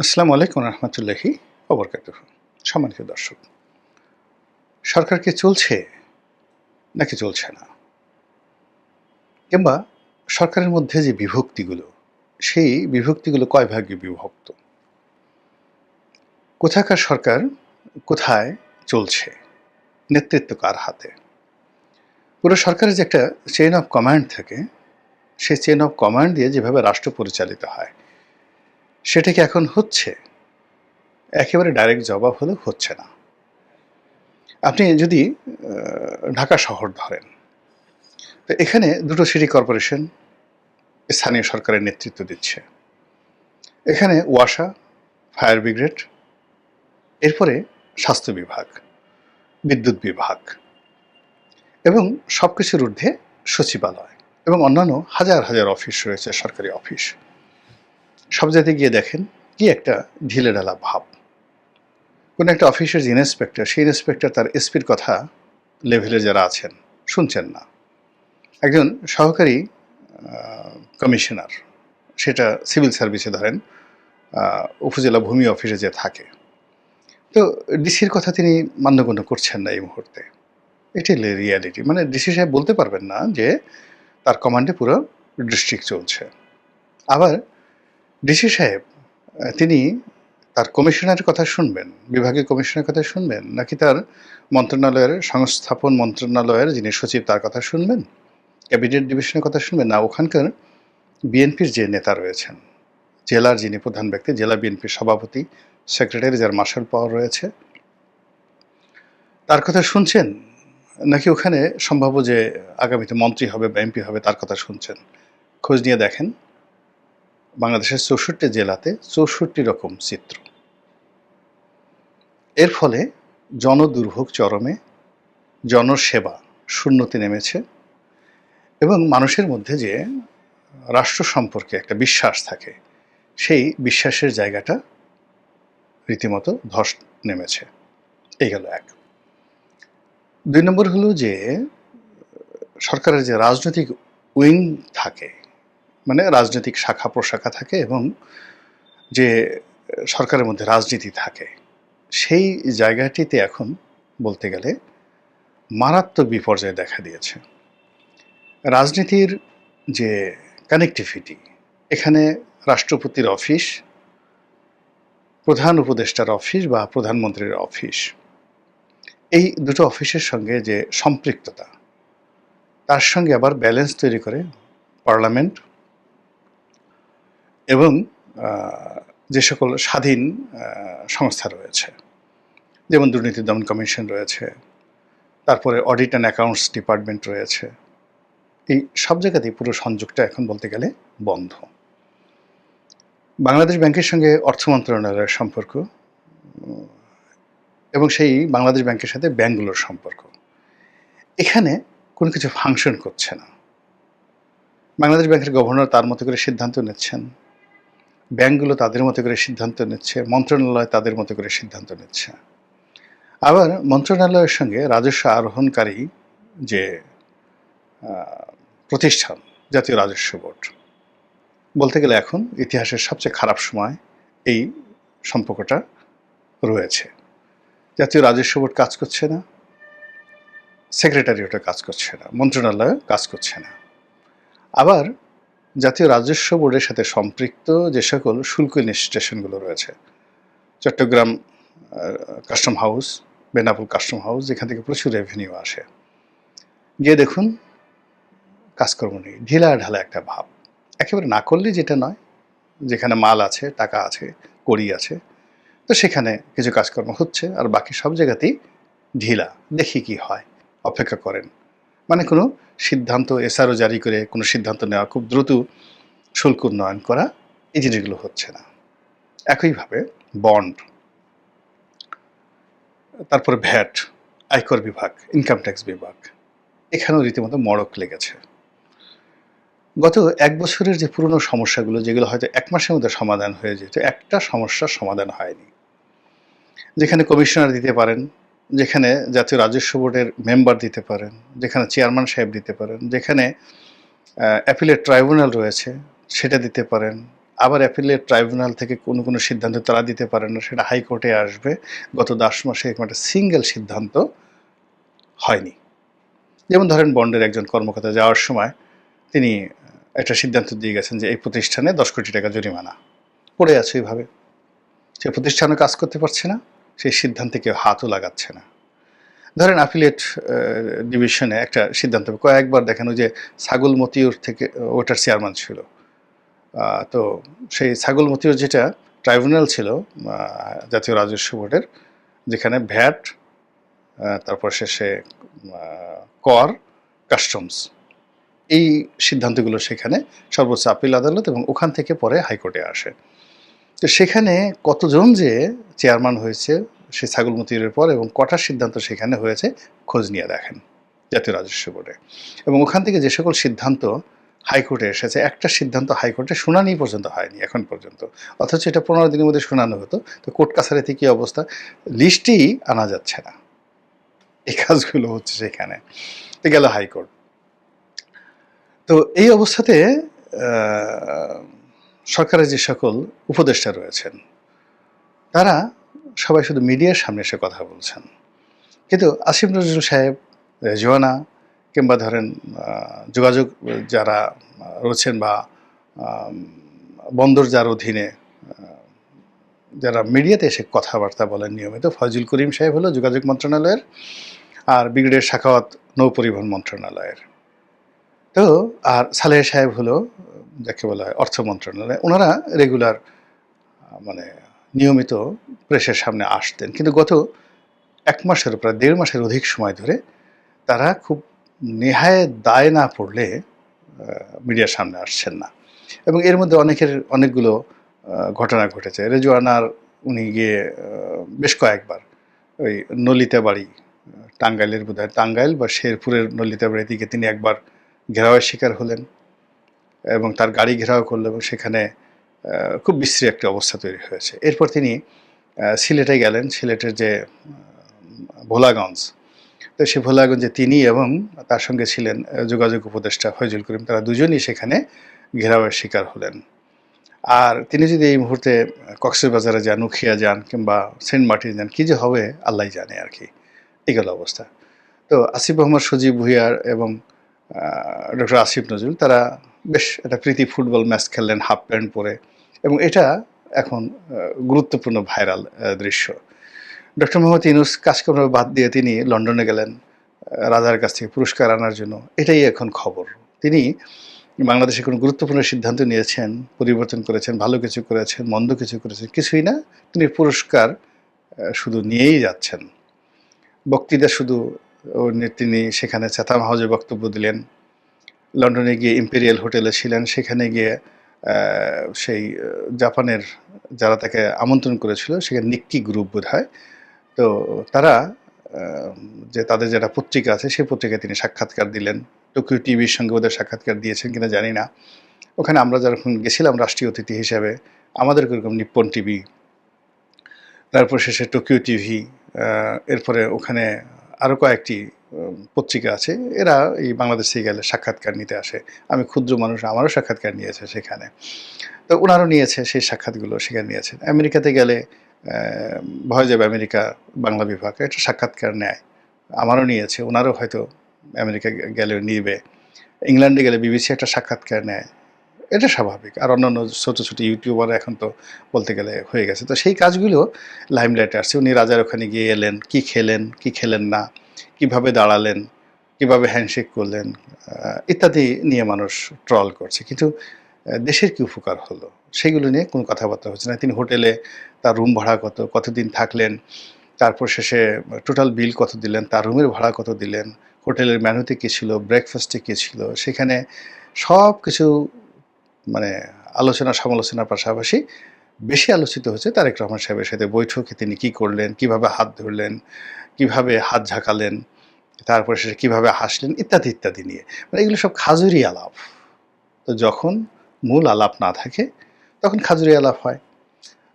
আসসালামু আলাইকুম রহমতুল্লাহি অবরকাত সম্মানিত দর্শক সরকার কি চলছে নাকি চলছে না? কিংবা সরকারের মধ্যে যে বিভক্তিগুলো, সেই বিভক্তিগুলো কয় ভাগে বিভক্ত? কোথাকার সরকার কোথায় চলছে? নেতৃত্ব কার হাতে? পুরো সরকারের যে একটা চেইন অফ কমান্ড থাকে, সেই চেইন অফ কমান্ড দিয়ে যেভাবে রাষ্ট্র পরিচালিত হয় সেটা কি এখন হচ্ছে? একেবারে ডাইরেক্ট জবাব হলো হচ্ছে না। আপনি যদি ঢাকা শহর ধরেন, তো এখানে দুটো সিটি কর্পোরেশন স্থানীয় সরকারের নেতৃত্ব দিচ্ছে। এখানে ওয়াসা, ফায়ার ব্রিগেড, এরপরে স্বাস্থ্য বিভাগ, বিদ্যুৎ বিভাগ এবং সব কিছুর ঊর্ধ্বে সচিবালয় এবং অন্যান্য হাজার হাজার অফিস রয়েছে, সরকারি অফিস। সব জায়গায় গিয়ে দেখেন কি একটা ঢিলে ঢালা ভাব। কোনো একটা অফিসের যে ইন্সপেক্টর সেই ইন্সপেক্টর তার এসপির কথা লেভেলে যারা আছেন, শুনছেন না। একজন সহকারী কমিশনার সেটা সিভিল সার্ভিসে ধরেন উপজেলা ভূমি অফিসে যে থাকে। তো ডিসির কথা তিনি মান্যগণ্য করছেন না এই মুহূর্তে। এটি রিয়ালিটি মানে ডিসি সাহেব বলতে পারবেন না যে তার কমান্ডে পুরো ডিস্ট্রিক্ট চলছে। আবার ডিসি সাহেব, তিনি তার কমিশনারের কথা শুনবেন, বিভাগীয় কমিশনের কথা শুনবেন, নাকি তার মন্ত্রণালয়ের সংস্থাপন মন্ত্রণালয়ের যিনি সচিব তার কথা শুনবেন? ক্যাবিনেট ডিভিশনের কথা শুনবেন? না, ওখানকার বিএনপির যে নেতা রয়েছেন, জেলার যিনি প্রধান ব্যক্তি, জেলা বিএনপির সভাপতি, সেক্রেটারি যার মার্শাল পাওয়ার রয়েছে, তার কথা শুনছেন? নাকি ওখানে সম্ভাব্য যে আগামীতে মন্ত্রী হবে বা এমপি হবে তার কথা শুনছেন? খোঁজ নিয়ে দেখেন। বাংলাদেশের চৌষট্টি জেলাতে চৌষট্টি রকম চিত্র। এর ফলে জনদুর্ভোগ চরমে, জনসেবা শূন্যতে নেমেছে এবং মানুষের মধ্যে যে রাষ্ট্র সম্পর্কে একটা বিশ্বাস থাকে, সেই বিশ্বাসের জায়গাটা রীতিমতো ধস নেমেছে। এই গেল এক। দুই নম্বর হলো যে, সরকারের যে রাজনৈতিক উইং থাকে মানে রাজনৈতিক শাখা প্রশাখা থাকে এবং যে সরকারের মধ্যে রাজনীতি থাকে, সেই জায়গাটিতে এখন বলতে গেলে মারাত্মক বিপর্যয় দেখা দিয়েছে। রাজনীতির যে কানেকটিভিটি এখানে রাষ্ট্রপতির অফিস প্রধান উপদেষ্টার অফিস বা প্রধানমন্ত্রীর অফিস এই দুটো অফিসের সঙ্গে যে সম্পৃক্ততা, তার সঙ্গে আবার ব্যালেন্স তৈরি করে পার্লামেন্ট এবং যে সকল স্বাধীন সংস্থা রয়েছে। যেমন দুর্নীতি দমন কমিশন রয়েছে, তারপরে অডিট অ্যান্ড অ্যাকাউন্টস ডিপার্টমেন্ট রয়েছে। এই সব জায়গাতেই পুরো সংযোগটা এখন বলতে গেলে বন্ধ। বাংলাদেশ ব্যাংকের সঙ্গে অর্থ মন্ত্রণালয়ের সম্পর্ক এবং সেই বাংলাদেশ ব্যাংকের সাথে ব্যাংকগুলোর সম্পর্ক। এখানে কোনো কিছু ফাংশন করছে না। বাংলাদেশ ব্যাংকের গভর্নর তার মতো করে সিদ্ধান্ত নিচ্ছেন। ব্যাংকগুলো তাদের মতো করে সিদ্ধান্ত নিচ্ছে, মন্ত্রণালয় তাদের মতো করে সিদ্ধান্ত নিচ্ছে। আবার মন্ত্রণালয়ের সঙ্গে রাজস্ব আরোহণকারী যে প্রতিষ্ঠান, জাতীয় রাজস্ব বোর্ড, বলতে গেলে এখন ইতিহাসের সবচেয়ে খারাপ সময় এই সম্পর্কটা রয়েছে। জাতীয় রাজস্ব বোর্ড কাজ করছে না, সেক্রেটারিয়েটও কাজ করছে না মন্ত্রণালয় কাজ করছে না। আবার জাতীয় রাজস্ব বোর্ডের সাথে সম্পৃক্ত যে সকল শুল্ক স্টেশনগুলো রয়েছে, Chattogram custom house, Benapole custom house, যেখান থেকে প্রচুর রেভিনিউ আসে। গিয়ে দেখুন, কাজকর্ম নেই, ঢিলা ঢালা একটা ভাব। একেবারে না করলে যেটা নয়, যেখানে মাল আছে, টাকা আছে, কড়ি আছে, তো সেখানে কিছু কাজকর্ম হচ্ছে আর বাকি সব জায়গাতেই ঢিলা। দেখি কি হয়, অপেক্ষা করেন। মানে কোনো সিদ্ধান্ত এসআরও জারি করে কোনো সিদ্ধান্ত নেওয়া খুব দ্রুত শুল্ক উন্নয়ন করা এই জিনিসগুলো হচ্ছে না। একইভাবে বন্ড তারপরে ভ্যাট আয়কর বিভাগ ইনকাম ট্যাক্স বিভাগ, এখানেও রীতিমতো মড়ক লেগেছে। গত এক বছরের যে পুরনো সমস্যাগুলো, যেগুলো হয়তো এক মাসের মধ্যে সমাধান হয়ে যেত, একটা সমস্যার সমাধান হয়নি। যেখানে কমিশনার দিতে পারেন যেখানে জাতীয় রাজস্ব বোর্ডের মেম্বার দিতে পারেন, যেখানে চেয়ারম্যান সাহেব দিতে পারেন, যেখানে অ্যাপিলেট ট্রাইব্যুনাল রয়েছে, সেটা দিতে পারেন। আবার অ্যাপিলেট ট্রাইব্যুনাল থেকে কোনো কোনো সিদ্ধান্ত তারা দিতে পারেন না, সেটা হাইকোর্টে আসবে। গত দশ মাসে এরকম একটা সিঙ্গেল সিদ্ধান্ত হয়নি। যেমন ধরেন বন্ডের একজন কর্মকর্তা যাওয়ার সময় তিনি একটা সিদ্ধান্ত দিয়ে গেছেন যে এই প্রতিষ্ঠানে দশ কোটি টাকা জরিমানা। পড়ে আছে এইভাবে সে প্রতিষ্ঠানে কাজ করতে পারছে না। সেই সিদ্ধান্তে কেউ হাতও লাগাচ্ছে না। ধরেন আফিলিয়েট ডিভিশনে একটা সিদ্ধান্ত, কয়েকবার দেখেন ওই যে ছাগল মতিউর থেকে, ওটার চেয়ারম্যান ছিল। তো সেই ছাগল মতিউর যেটা ট্রাইব্যুনাল ছিল জাতীয় রাজস্ব বোর্ডের, যেখানে ভ্যাট তারপর শেষে কর কাস্টমস এই সিদ্ধান্তগুলো সেখানে সর্বোচ্চ আপিল আদালত এবং ওখান থেকে পরে হাইকোর্টে আসে। তো সেখানে কতজন যে চেয়ারম্যান হয়েছে, সে ছাগল মতিরের পর এবং কটার সিদ্ধান্ত সেখানে হয়েছে, খোঁজ নিয়ে দেখেন জাতীয় রাজস্ব বোর্ডে। এবং ওখান থেকে যে সকল সিদ্ধান্ত হাইকোর্টে এসেছে, একটা সিদ্ধান্ত হাইকোর্টে শুনানি পর্যন্ত হয়নি, এখন পর্যন্ত। অথচ এটা পনেরো দিনের মধ্যে শোনানো হতো। তো কোর্ট কাছারিতে কী অবস্থা? লিস্টই আনা যাচ্ছে না। এই কাজগুলো হচ্ছে সেখানে। গেল হাইকোর্ট। তো এই অবস্থাতে সরকারের যে সকল উপদেষ্টা রয়েছেন, তারা সবাই শুধু মিডিয়ার সামনে এসে কথা বলছেন। কিন্তু আসিফ নজরুল সাহেব রেজওয়ানা কিংবা ধরেন যোগাযোগ যারা রয়েছেন বা বন্দর যার অধীনে যারা মিডিয়াতে এসে কথাবার্তা বলেন নিয়মিত, ফয়জুল করিম সাহেব হলো যোগাযোগ মন্ত্রণালয়ের আর ব্রিগেডিয়ার শাখাওয়াত নৌ পরিবহন মন্ত্রণালয়ের। তো, আর সালেহ সাহেব হলো যাকে বলা হয় অর্থ মন্ত্রণালয়, ওনারা রেগুলার মানে নিয়মিত প্রেসের সামনে আসতেন। কিন্তু গত এক মাসের, প্রায় দেড় মাসের অধিক সময় ধরে তারা খুব নেহায় দায় না পড়লে মিডিয়ার সামনে আসছেন না। এবং এর মধ্যে অনেকের, অনেকগুলো ঘটনা ঘটেছে। রেজওয়ানার উনি গিয়ে বেশ কয়েকবার ওই নলিতা বাড়ি টাঙ্গাইলের বোধ হয় টাঙ্গাইল বা শেরপুরের নলিতা বাড়ি দিকে তিনি একবার ঘেরাওয়ের শিকার হলেন। এবং তার গাড়ি ঘেরাও করল এবং সেখানে খুব বিশ্রী একটা অবস্থা তৈরি হয়েছে। এরপর তিনি সিলেটে গেলেন। সিলেটের যে ভোলাগঞ্জ, তো সে ভোলাগঞ্জে তিনি এবং তার সঙ্গে ছিলেন যোগাযোগ উপদেষ্টা ফয়জুল করিম। তারা দুজনই সেখানে ঘেরাওয়ের শিকার হলেন। আর তিনি যদি এই মুহূর্তে কক্সবাজারে যান, উখিয়া যান কিংবা সেন্ট মার্টিন যান, কী যে হবে আল্লাহ জানে আর কি। এই গেল অবস্থা। তো আসিফ মোহাম্মদ সজীব ভুইয়ার এবং ডক্টর আসিফ নজরুল, তারা বেশ একটা প্রীতি ফুটবল ম্যাচ খেললেন হাফ প্যান্ট পরে এবং এটা এখন গুরুত্বপূর্ণ ভাইরাল দৃশ্য। ডক্টর মোহাম্মদ ইনুস কাজকর্ম বাদ দিয়ে তিনি লন্ডনে গেলেন রাজার কাছ থেকে পুরস্কার আনার জন্য। এটাই এখন খবর। তিনি বাংলাদেশে কোনো গুরুত্বপূর্ণ সিদ্ধান্ত নিয়েছেন, পরিবর্তন করেছেন, ভালো কিছু করেছেন, মন্দ কিছু করেছেন, কিছুই না। তিনি পুরস্কার শুধু নিয়েই যাচ্ছেন। বক্তৃতা শুধু তিনি সেখানে চেতাম হাউজে বক্তব্য দিলেন। লন্ডনে গিয়ে ইম্পেরিয়াল হোটেলে ছিলেন, সেখানে গিয়ে সেই জাপানের যারা তাকে আমন্ত্রণ করেছিল, সেখানে নিক্কি গ্রুপ বোধ হয় তো তারা যে তাদের যেটা পত্রিকা আছে সেই পত্রিকায় তিনি সাক্ষাৎকার দিলেন। টোকিও টিভির সঙ্গে ওদের সাক্ষাৎকার দিয়েছেন কিনা জানি না। ওখানে আমরা যখন গেছিলাম রাষ্ট্রীয় অতিথি হিসেবে, আমাদের এরকম নিপ্পন টিভি, তারপর শেষে টোকিও টিভি এরপরে ওখানে আরও কয়েকটি পত্রিকা আছে, এরা এই বাংলাদেশ থেকে গেলে সাক্ষাৎকার নিতে আসে। আমি ক্ষুদ্র মানুষ, আমারও সাক্ষাৎকার নিয়েছে সেখানে। তো ওনারও নিয়েছে সেই সাক্ষাৎগুলো, সেখানে নিয়েছেন আমেরিকাতে গেলে ভয় যাবে আমেরিকা, বাংলা বিভাগ একটা সাক্ষাৎকার নেয়। আমারও নিয়েছে ওনারও হয়তো আমেরিকা গেলে নিবে। ইংল্যান্ডে গেলে বিবিসি একটা সাক্ষাৎকার নেয়। এটা স্বাভাবিক। আর অন্যান্য ছোটো ছোটো ইউটিউবার এখন তো বলতে গেলে হয়ে গেছে। তো সেই কাজগুলো লাইমলাইটে আসছে। উনি রাজার ওখানে গিয়ে এলেন, কি খেলেন কি খেলেন না। কীভাবে দাঁড়ালেন, কীভাবে হ্যান্ডশেক করলেন ইত্যাদি নিয়ে মানুষ ট্রল করছে। কিন্তু দেশের কি উপকার হলো? সেগুলো নিয়ে কোনো কথাবার্তা হচ্ছে না। তিনি হোটেলে তার রুম ভাড়া কত, কতদিন থাকলেন, তারপর শেষে টোটাল বিল কত দিলেন, তার রুমের ভাড়া কত দিলেন, হোটেলের মেনুতে কী ছিল ব্রেকফাস্টে কী ছিল, সেখানে সব কিছু মানে আলোচনা সমালোচনার পাশাপাশি বেশি আলোচিত হচ্ছে তারেক রহমান সাহেবের সাথে বৈঠকে তিনি কি করলেন, কীভাবে হাত ধরলেন কীভাবে হাত ঝাঁকালেন, তারপরে সে কীভাবে হাসলেন, ইত্যাদি ইত্যাদি নিয়ে। মানে এগুলো সব খাজুরি আলাপ। তো যখন মূল আলাপ না থাকে, তখন খাজুরি আলাপ হয়।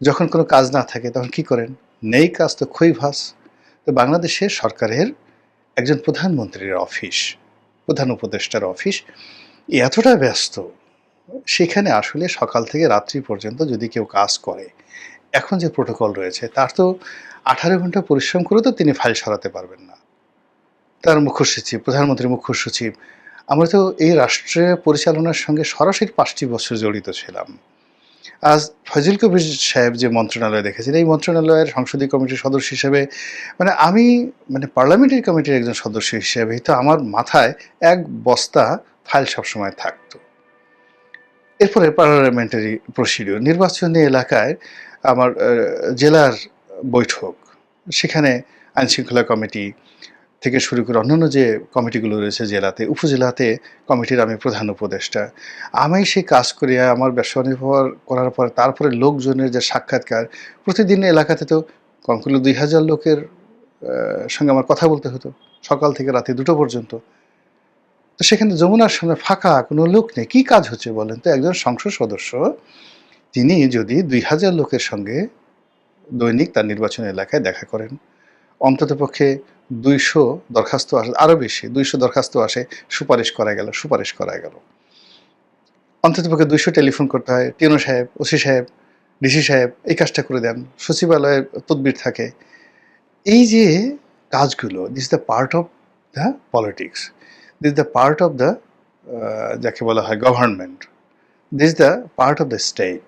যখন কোনো কাজ না থাকে, তখন কি করেন? নেই কাজ তো খই ভাস। তো বাংলাদেশের সরকারের একজন প্রধানমন্ত্রীর অফিস, প্রধান উপদেষ্টার অফিস এতটা ব্যস্ত, সেখানে আসলে সকাল থেকে রাত্রি পর্যন্ত যদি কেউ কাজ করে এখন যে প্রোটোকল রয়েছে, তার তো আঠারো ঘণ্টা পরিশ্রম করে তো তিনি ফাইল সরাতে পারবেন না। তার মুখ্য সচিব, প্রধানমন্ত্রীর মুখ্য সচিব, আমরা তো এই রাষ্ট্রের পরিচালনার সঙ্গে সরাসরি পাঁচটি বছর জড়িত ছিলাম। আজ ফজল কবির সাহেব যে মন্ত্রণালয় দেখেছেন, এই মন্ত্রণালয়ের সংসদীয় কমিটির সদস্য হিসেবে মানে আমি মানে পার্লামেন্টারি কমিটির একজন সদস্য হিসেবে, তো আমার মাথায় এক বস্তা ফাইল সবসময় থাকতো। এরপরে পার্লামেন্টারি প্রসিডিওর নির্বাচনী এলাকায় আমার জেলার বৈঠক। সেখানে আইনশৃঙ্খলা কমিটি থেকে শুরু করে অন্যান্য যে কমিটিগুলো রয়েছে জেলাতে, উপজেলাতে কমিটির আমি প্রধান উপদেষ্টা। আমি সেই কাজ করি আমার ব্যবসা বাণিজ্য করার পর, তারপরে লোকজনের যে সাক্ষাৎকার, প্রতিদিন এলাকাতে তো কম করলে দুই হাজার লোকের সঙ্গে আমার কথা বলতে হতো, সকাল থেকে রাতে দুটো পর্যন্ত। তো সেখানে যমুনার সামনে ফাঁকা কোনো লোক নেই। কী কাজ হচ্ছে বলেন তো? একজন সংসদ সদস্য তিনি যদি দুই হাজার লোকের সঙ্গে দৈনিক তার নির্বাচন এলাকায় দেখা করেন অন্ততপক্ষে দুইশো দরখাস্ত আসে আরও বেশি, দুইশো দরখাস্ত আসে, সুপারিশ করা গেল, সুপারিশ করা গেল। অন্ততপক্ষে দুইশো টেলিফোন করতে হয়, টিনো সাহেব, ওসি সাহেব, ডিসি সাহেব, এই কাজটা করে দেন সচিবালয়ের তদবির থাকে। এই যে কাজগুলো this the part of the politics this the part of the যাকে বলা হয় government this the part of the state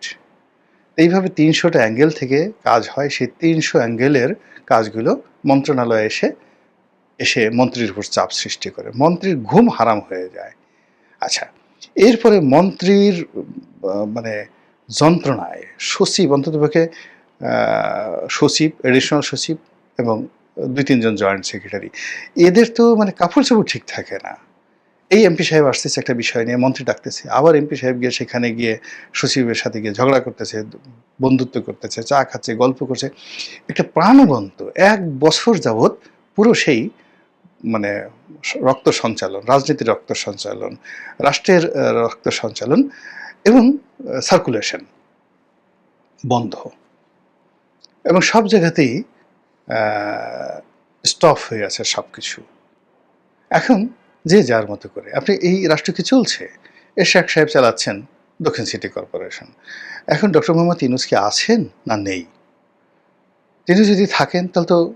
এইভাবে তিনশোটা অ্যাঙ্গেল থেকে কাজ হয়, সেই তিনশো অ্যাঙ্গেলের কাজগুলো মন্ত্রণালয়ে এসে এসে মন্ত্রীর উপর চাপ সৃষ্টি করে। মন্ত্রীর ঘুম হারাম হয়ে যায়। আচ্ছা এরপরে মন্ত্রীর মানে যন্ত্রণায় সচিব অন্ততপক্ষে সচিব এডিশনাল সচিব এবং দুই তিনজন জয়েন্ট সেক্রেটারি এদের তো মানে কাপড় চাপড় ঠিক থাকে না। এই এমপি সাহেব আসতেছে একটা বিষয় নিয়ে, মন্ত্রী ডাকতেছে। আবার এমপি সাহেব গিয়ে সেখানে গিয়ে সচিবের সাথে গিয়ে ঝগড়া করতেছে, বন্ধুত্ব করতেছে, চা খাচ্ছে, গল্প করছে। একটা প্রাণবন্ত এক বছর যাবৎ পুরো সেই মানে রক্ত সঞ্চালন, রাজনীতির রক্ত সঞ্চালন, রাষ্ট্রের রক্ত সঞ্চালন এবং সার্কুলেশন বন্ধ। এবং সব জায়গাতেই স্টপ হয়ে আছে সব কিছু এখন যে যার মতো করে। আপনি এই রাষ্ট্র কি চলছে? এরশাক সাহেব চালাচ্ছেন দক্ষিণ সিটি কর্পোরেশন। এখন ডক্টর মোহাম্মদ ইউনুস কি আছেন না নেই? তিনি যদি থাকেন, তাহলে তো